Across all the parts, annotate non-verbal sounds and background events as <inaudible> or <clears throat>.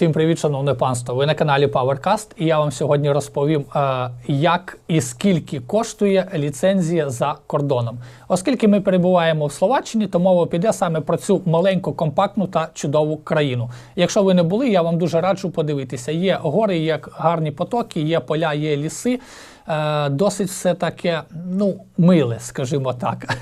Всім привіт, шановне панство! Ви на каналі PowerCast і я вам сьогодні розповім, е, як і скільки коштує ліцензія за кордоном. Оскільки ми перебуваємо в Словаччині, то мова піде саме про цю маленьку, компактну та чудову країну. Якщо ви не були, я вам дуже раджу подивитися. Є гори, є гарні потоки, є поля, є ліси. Е, Досить все таке, ну, миле, скажімо так.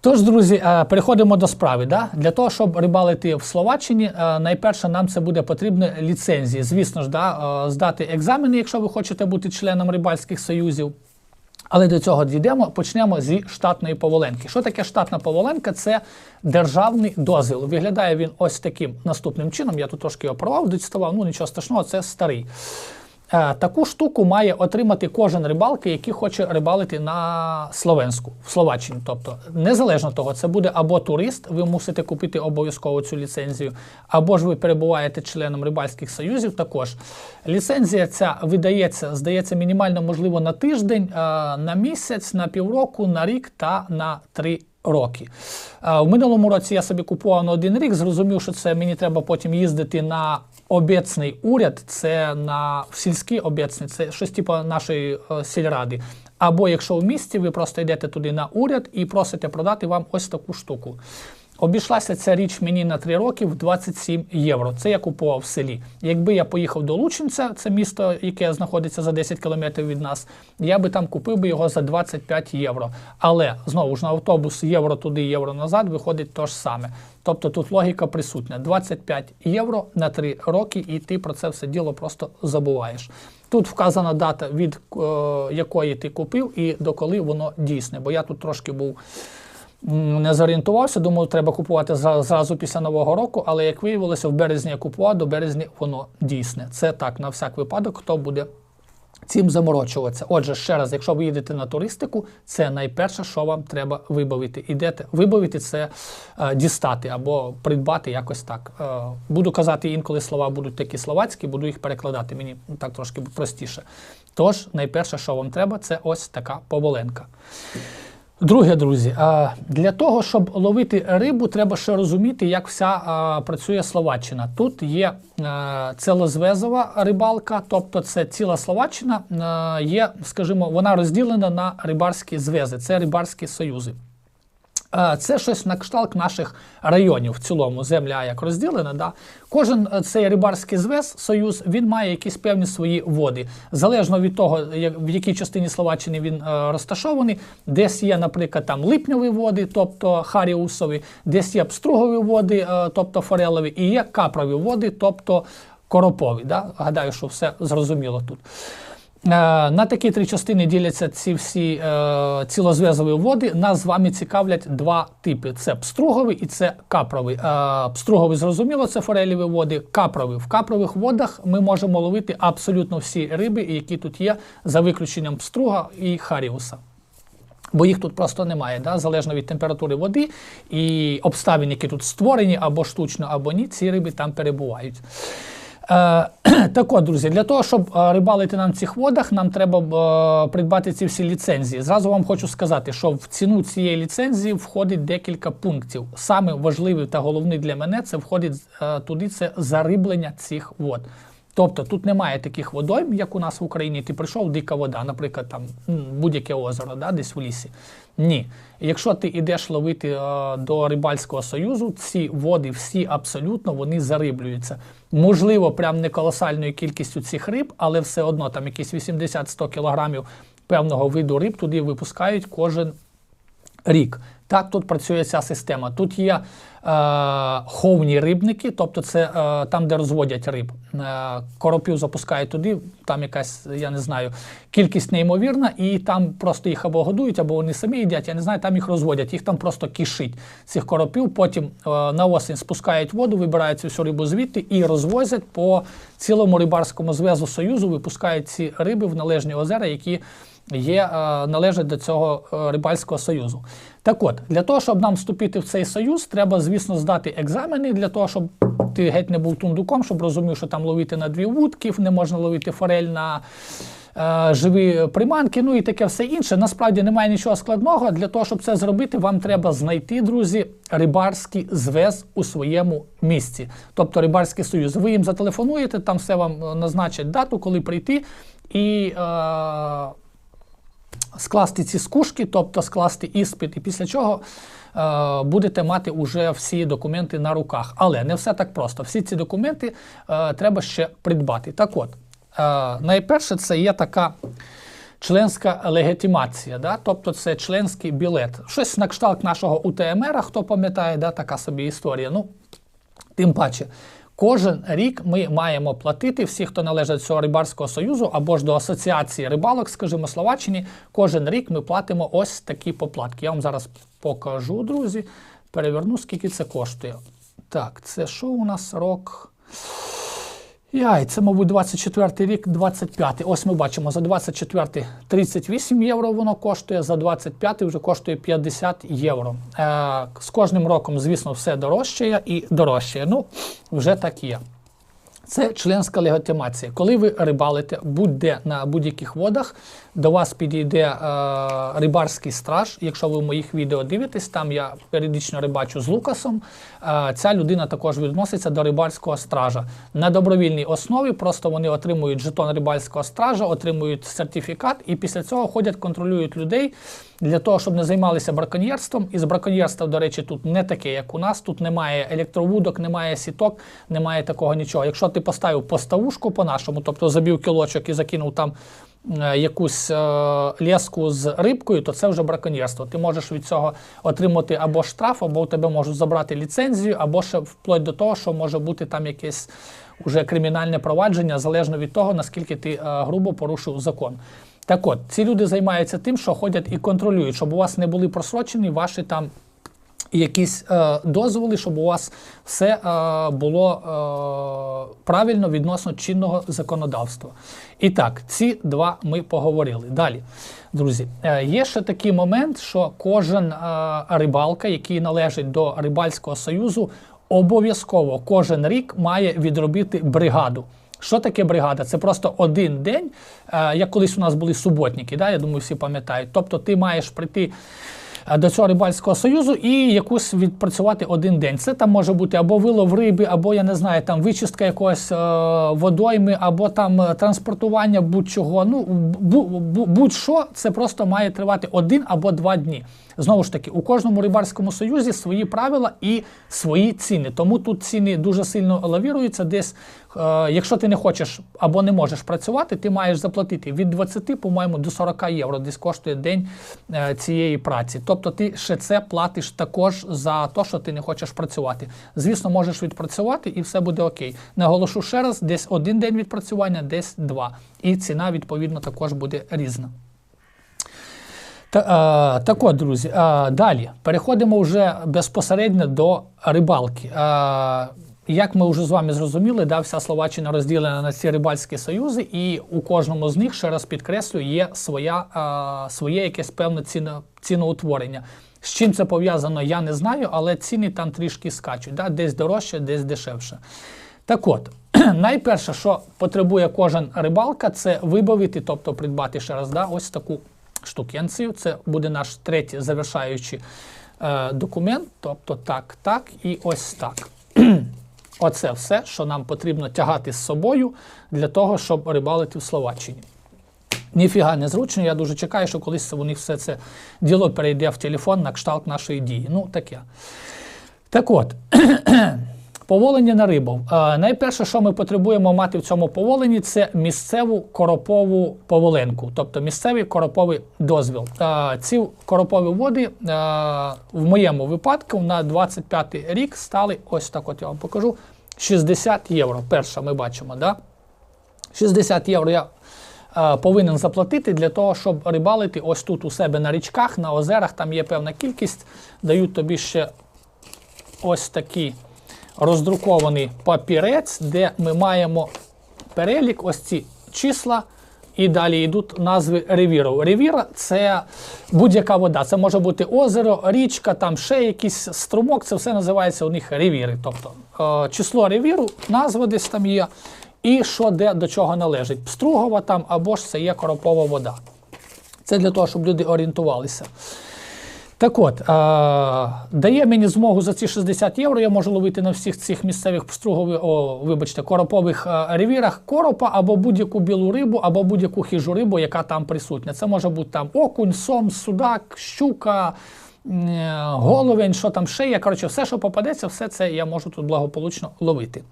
Тож, друзі, е, переходимо до справи. Да? Для того, щоб рибалити в Словаччині, е, найперше нам це буде потрібно ліцензії. Звісно ж, да, е, здати екзамени, якщо ви хочете бути членом рибальських союзів. Але до цього дійдемо, почнемо зі штатної поволенки. Що таке штатна поволенка? Це державний дозвіл. Виглядає він ось таким наступним чином. Я тут трошки його порвав, діставав, ну нічого страшного, це старий. Е, Таку штуку має отримати кожен рибалка, який хоче рибалити на Словенську, в Словаччині. Тобто, незалежно того, це буде або турист, ви мусите купити обов'язково цю ліцензію, або ж ви перебуваєте членом рибальських союзів. Також ліцензія ця видається, здається, мінімально можливо на тиждень, е, на місяць, на півроку, на рік та на три роки. Е, В минулому році я собі купував на один рік, зрозумів, що це мені треба потім їздити на обєцний уряд, це на сільські обєцний, це щось типу нашої е, сільради. Або якщо в місті, ви просто йдете туди на уряд і просите продати вам ось таку штуку. Обійшлася ця річ мені на 3 роки в 27 євро. Це я купував в селі. Якби я поїхав до Лучинця, це місто, яке знаходиться за 10 кілометрів від нас, я би там купив би його за 25 євро. Але знову ж на автобус євро туди, євро назад виходить то ж саме. Тобто тут логіка присутня: 25 євро на 3 роки, і ти про це все діло просто забуваєш. Тут вказана дата, від е, якої ти купив, і до коли воно дійсне. Бо я тут трошки був не зорієнтувався, думав, треба купувати зразу після Нового року, але як виявилося, в березні я купував, до березня воно дійсне. Це так, на всяк випадок, хто буде цим заморочуватися. Отже, ще раз, якщо ви їдете на туристику, це найперше, що вам треба вибавити. Ідете вибавити це е, дістати або придбати якось так. Е, буду казати інколи слова будуть такі словацькі, буду їх перекладати. Мені так трошки простіше. Тож, найперше, що вам треба, це ось така поволенка. Друге, друзі, для того, щоб ловити рибу, треба ще розуміти, як вся працює Словаччина. Тут є цілозвезова рибалка, тобто це ціла Словаччина, є, скажімо, вона розділена на рибарські звези, це рибарські союзи. Е, Це щось на кшталт наших районів в цілому. Земля як розділена. Да? Кожен е, цей рибарський звез, союз, він має якісь певні свої води. Залежно від того, в якій частині Словаччини він е, розташований, десь є, наприклад, там липньові води, тобто харіусові, десь є пстругові води, тобто форелові, і є капрові води, тобто коропові. Да? Гадаю, що все зрозуміло тут. Е, На такі три частини діляться ці всі е, цілозв'язові води. Нас з вами цікавлять два типи: це пструговий і це капровий. Е, пструговий, зрозуміло, це фореліві води. Капровий. В капрових водах ми можемо ловити абсолютно всі риби, які тут є, за виключенням пструга і харіуса. Бо їх тут просто немає, да? залежно від температури води і обставин, які тут створені або штучно, або ні, ці риби там перебувають. Е, <clears throat> так от, друзі, для того, щоб е, рибалити нам в цих водах, нам треба е, придбати ці всі ліцензії. Зразу вам хочу сказати, що в ціну цієї ліцензії входить декілька пунктів. Саме важливий та головний для мене це входить туди це зариблення цих вод. Тобто тут немає таких водойм, як у нас в Україні. Ти прийшов дика вода, наприклад, там будь-яке озеро, да, десь в лісі. Ні. Якщо ти йдеш ловити е, до рибальського союзу, ці води всі абсолютно вони зариблюються. Можливо, прям не колосальною кількістю цих риб, але все одно там якісь 80-100 кілограмів певного виду риб туди випускають кожен рік. Так тут працює ця система. Тут є е, ховні рибники, тобто це е, там, де розводять риб. Е, коропів запускають туди, там якась, я не знаю, кількість неймовірна, і там просто їх або годують, або вони самі їдять, я не знаю, там їх розводять, їх там просто кишить цих коропів. Потім е, на осінь спускають воду, вибирають цю всю рибу звідти і розвозять по цілому рибарському зв'язу Союзу, випускають ці риби в належні озера, які є, е, належать до цього е, рибальського союзу. Так от, для того, щоб нам вступити в цей союз, треба, звісно, здати екзамени для того, щоб ти геть не був тундуком, щоб розумів, що там ловити на дві вудки, не можна ловити форель на е, живі приманки, ну і таке все інше. Насправді немає нічого складного. Для того, щоб це зробити, вам треба знайти, друзі, рибарський звез у своєму місці. Тобто рибарський союз. Ви їм зателефонуєте, там все вам е, назначать дату, коли прийти. І е, скласти ці скушки, тобто скласти іспит, і після чого е, будете мати уже всі документи на руках. Але не все так просто. Всі ці документи е, треба ще придбати. Так от, е, найперше, це є така. Членська легітимація, да? тобто це членський білет. Щось на кшталт нашого УТМР, хто пам'ятає, да? така собі історія. Ну, Тим паче, кожен рік ми маємо платити всі, хто належить цього рибарського союзу або ж до асоціації рибалок, скажімо, Словаччині. Кожен рік ми платимо ось такі поплатки. Я вам зараз покажу, друзі. Переверну, скільки це коштує. Так, це що у нас рок? Яй, це, мабуть, 24 рік, 25. Ось ми бачимо, за 24 38 євро воно коштує, за 25 вже коштує 50 євро. Е, з кожним роком, звісно, все дорожчає і дорожчає. Ну, вже так є. Це членська легітимація. Коли ви рибалите будь-де на будь-яких водах, до вас підійде е, рибарський страж. Якщо ви в моїх відео дивитесь, там я періодично рибачу з Лукасом. Е, ця людина також відноситься до рибарського стража. На добровільній основі просто вони отримують жетон рибальського стража, отримують сертифікат і після цього ходять, контролюють людей для того, щоб не займалися браконьєрством. І з браконьєрства, до речі, тут не таке, як у нас. Тут немає електровудок, немає сіток, немає такого нічого. Якщо ти поставив поставушку по-нашому, тобто забив кілочок і закинув там е, якусь е, леску з рибкою, то це вже браконьєрство. Ти можеш від цього отримати або штраф, або у тебе можуть забрати ліцензію, або ще вплоть до того, що може бути там якесь уже кримінальне провадження, залежно від того, наскільки ти е, грубо порушив закон. Так от, ці люди займаються тим, що ходять і контролюють, щоб у вас не були просрочені ваші там якісь е, дозволи, щоб у вас все е, було е, правильно відносно чинного законодавства. І так, ці два ми поговорили. Далі, друзі, е, є ще такий момент, що кожен е, рибалка, який належить до рибальського союзу, обов'язково кожен рік має відробити бригаду. Що таке бригада? Це просто один день, е, як колись у нас були суботники, да? я думаю, всі пам'ятають. Тобто ти маєш прийти до цього рибальського союзу і якусь відпрацювати один день. Це там може бути або вилов риби, або я не знаю, там вичистка якогось е, водойми, або там е, транспортування будь-чого. Ну бу- бу- будь-що це просто має тривати один або два дні. Знову ж таки, у кожному рибальському союзі свої правила і свої ціни. Тому тут ціни дуже сильно лавіруються. Десь, е, якщо ти не хочеш або не можеш працювати, ти маєш заплатити від 20, по-моєму, до 40 євро, десь коштує день е, цієї праці. Тобто ти ще це платиш також за те, що ти не хочеш працювати. Звісно, можеш відпрацювати і все буде окей. Наголошу ще раз, десь один день відпрацювання, десь два. І ціна, відповідно, також буде різна. Та, е, так от, друзі, е, далі переходимо вже безпосередньо до рибалки. Е, як ми вже з вами зрозуміли, да, вся Словаччина розділена на ці рибальські союзи, і у кожному з них, ще раз підкреслюю, є своя, е, своє якесь певне ціно, ціноутворення. З чим це пов'язано, я не знаю, але ціни там трішки скачуть, да, десь дорожче, десь дешевше. Так от, <clears throat> найперше, що потребує кожен рибалка, це вибавити, тобто придбати ще раз, да, ось таку штукенцію. Це буде наш третій завершаючий е, документ. Тобто так, так і ось так. <clears throat> Оце все, що нам потрібно тягати з собою для того, щоб рибалити в Словаччині. Ніфіга не зручно. Я дуже чекаю, що колись у них все це діло перейде в телефон на кшталт нашої дії. Ну, таке. Так от. <clears throat> Поволення на рибу. Найперше, що ми потребуємо мати в цьому поволенні, це місцеву коропову поволенку, тобто місцевий короповий дозвіл. Ці коропові води в моєму випадку на 25 рік стали ось так. От я вам покажу 60 євро. Перша ми бачимо, да? 60 євро я повинен заплатити для того, щоб рибалити ось тут у себе на річках, на озерах. Там є певна кількість, дають тобі ще ось такі роздрукований папірець, де ми маємо перелік, ось ці числа, і далі йдуть назви ревіру. Ревіра це будь-яка вода. Це може бути озеро, річка, там ще якийсь струмок, це все називається у них ревіри. Тобто е, число ревіру, назва десь там є. і що де до чого належить. Пстругова там або ж це є коропова вода. Це для того, щоб люди орієнтувалися. Так от, е, дає мені змогу за ці 60 євро, я можу ловити на всіх цих місцевих пстругових, о, вибачте, коропових ревірах коропа або будь-яку білу рибу, або будь-яку хижу рибу, яка там присутня. Це може бути там окунь, сом, судак, щука, головень, що там ще є. Коротше, все, що попадеться, все це я можу тут благополучно ловити.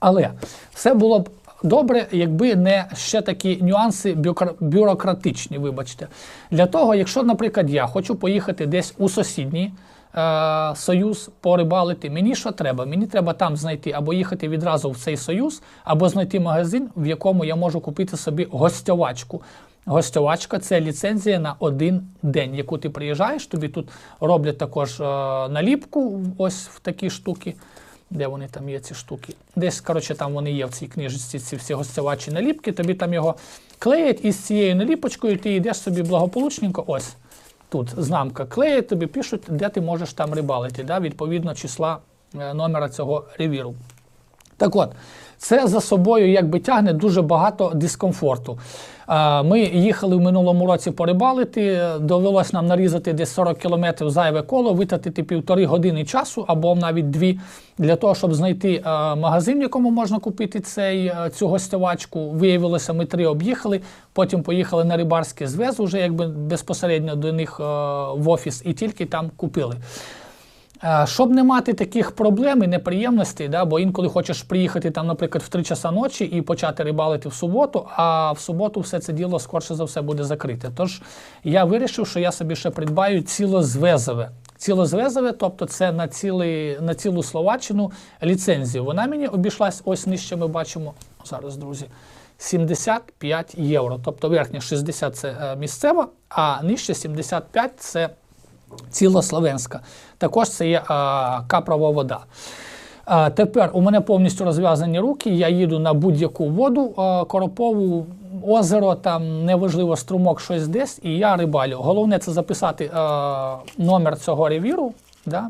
Але все було б добре, якби не ще такі нюанси бюрократичні, вибачте. Для того, якщо, наприклад, я хочу поїхати десь у сусідній е, союз порибалити, мені що треба? Мені треба там знайти або їхати відразу в цей союз, або знайти магазин, в якому я можу купити собі гостьовачку. Гостьовачка це ліцензія на один день, яку ти приїжджаєш, тобі тут роблять також е, наліпку, ось в такі штуки. Де вони там є, ці штуки? Десь, коротше, там вони є в цій книжці, ці всі гостювачі наліпки, тобі там його клеять і з цією наліпочкою ти йдеш собі благополучненько, ось тут знамка клеять, тобі пишуть, де ти можеш там рибалити, да, відповідно числа е, номера цього ревіру. Так от, це за собою якби тягне дуже багато дискомфорту. Ми їхали в минулому році порибалити, довелось нам нарізати десь 40 кілометрів зайве коло, витратити півтори години часу або навіть дві для того, щоб знайти магазин, в якому можна купити цей, цю гостьовачку. Виявилося, ми три об'їхали, потім поїхали на рибарський зв'яз, уже якби безпосередньо до них в офіс, і тільки там купили. Е, Щоб не мати таких проблем і неприємностей, да, бо інколи хочеш приїхати там, наприклад, в 3 часа ночі і почати рибалити в суботу, а в суботу все це діло скорше за все буде закрите. Тож я вирішив, що я собі ще придбаю цілозвезове. Цілозвезове, тобто це на, цілий, на цілу Словаччину ліцензію. Вона мені обійшлась, ось нижче ми бачимо зараз, друзі. 75 євро. Тобто верхня 60 це е, місцева, а нижче 75 це цілословенська. Також це є а, капрова вода. А, тепер у мене повністю розв'язані руки. Я їду на будь-яку воду а, коропову, озеро, там неважливо струмок, щось десь, і я рибалю. Головне це записати а, номер цього ревіру. Да?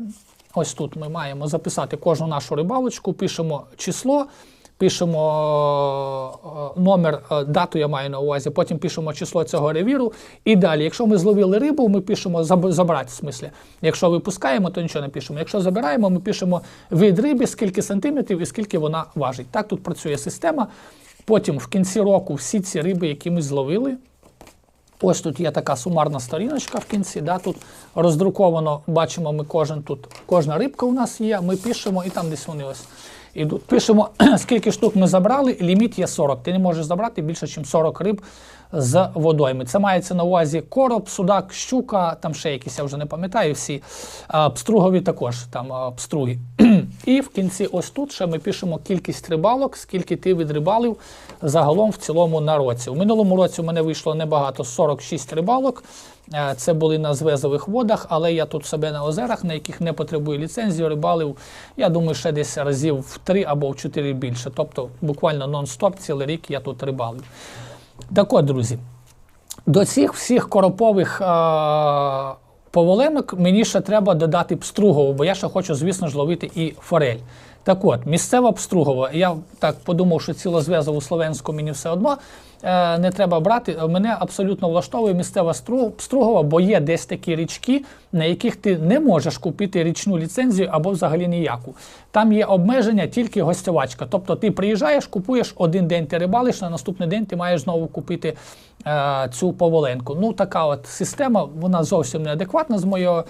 Ось тут ми маємо записати кожну нашу рибалочку, пишемо число. Пишемо е, номер, е, дату я маю на увазі, потім пишемо число цього ревіру. І далі, якщо ми зловили рибу, ми пишемо забрати в смислі. Якщо випускаємо, то нічого не пишемо. Якщо забираємо, ми пишемо вид риби, скільки сантиметрів і скільки вона важить. Так тут працює система. Потім в кінці року всі ці риби, які ми зловили, Ось тут є така сумарна сторіночка в кінці. Да, Тут роздруковано, бачимо, ми кожен тут, кожна рибка у нас є, ми пишемо, і там десь вони ось ідуть. Пишемо, <clears throat> скільки штук ми забрали, ліміт є 40. Ти не можеш забрати більше, ніж 40 риб з водойми. Це мається на увазі короб, судак, щука, там ще якісь, я вже не пам'ятаю всі. Пстругові також, там пструги. <clears throat> І в кінці ось тут ще ми пишемо кількість рибалок, скільки ти відрибалив загалом в цілому на році. У минулому році у мене вийшло небагато 46 рибалок. Е, Це були на звезових водах, але я тут себе на озерах, на яких не потребую ліцензію, рибалив. Я думаю, ще десь разів в 3 або в 4 більше. Тобто буквально нон-стоп цілий рік я тут рибалив. Так от, друзі, до цих всіх коропових е, поволенок мені ще треба додати пстругову, бо я ще хочу, звісно ж, ловити і форель. Так от, місцева пстругова. Я так подумав, що цілозв'язову словенську мені все одно не треба брати. Мене абсолютно влаштовує місцева стру- пстругова, бо є десь такі річки, на яких ти не можеш купити річну ліцензію або взагалі ніяку. Там є обмеження тільки гостьовачка. Тобто ти приїжджаєш, купуєш один день ти рибалиш, на наступний день ти маєш знову купити е, цю поволенку. Ну, така от система, вона зовсім неадекватна з, моєго,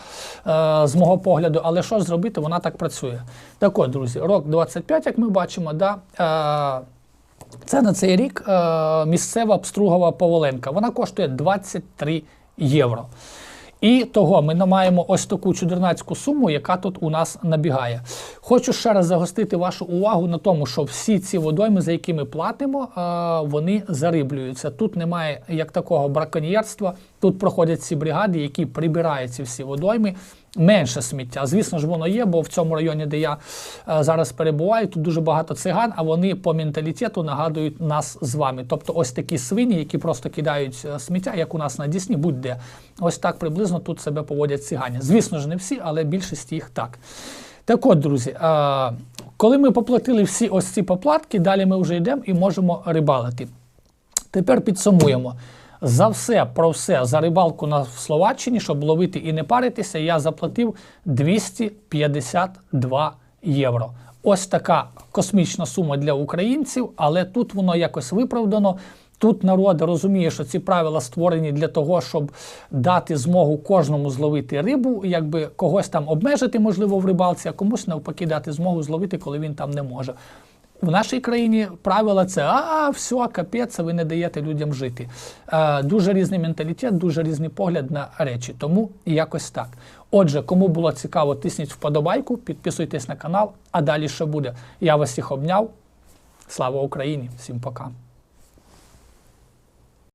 е, з мого погляду, але що зробити, вона так працює. Так от, друзі, рок 25, як ми бачимо, да, е, це на цей рік е, місцева пстругова поволенка. Вона коштує 23 євро. І того ми маємо ось таку чудернацьку суму, яка тут у нас набігає. Хочу ще раз загостити вашу увагу на тому, що всі ці водойми, за які ми платимо, е, вони зариблюються. Тут немає як такого браконьєрства. Тут проходять ці бригади, які прибирають ці всі водойми. Менше сміття. Звісно ж, воно є, бо в цьому районі, де я е, зараз перебуваю, тут дуже багато циган, а вони по менталітету нагадують нас з вами. Тобто, ось такі свині, які просто кидають е, сміття, як у нас на Дісні, будь-де. Ось так приблизно тут себе поводять цигані. Звісно ж, не всі, але більшість їх так. Так от, друзі, е, Коли ми поплатили всі ось ці поплатки, далі ми вже йдемо і можемо рибалити. Тепер підсумуємо. За все про все за рибалку на Словаччині, щоб ловити і не паритися, я заплатив 252 євро. Ось така космічна сума для українців, але тут воно якось виправдано. Тут народ розуміє, що ці правила створені для того, щоб дати змогу кожному зловити рибу, якби когось там обмежити, можливо, в рибалці, а комусь навпаки дати змогу зловити, коли він там не може. В нашій країні правила це а, все, капець, ви не даєте людям жити. Е, дуже різний менталітет, дуже різний погляд на речі. Тому якось так. Отже, кому було цікаво, тисніть вподобайку, підписуйтесь на канал, а далі що буде. Я вас всіх обняв. Слава Україні! Всім пока!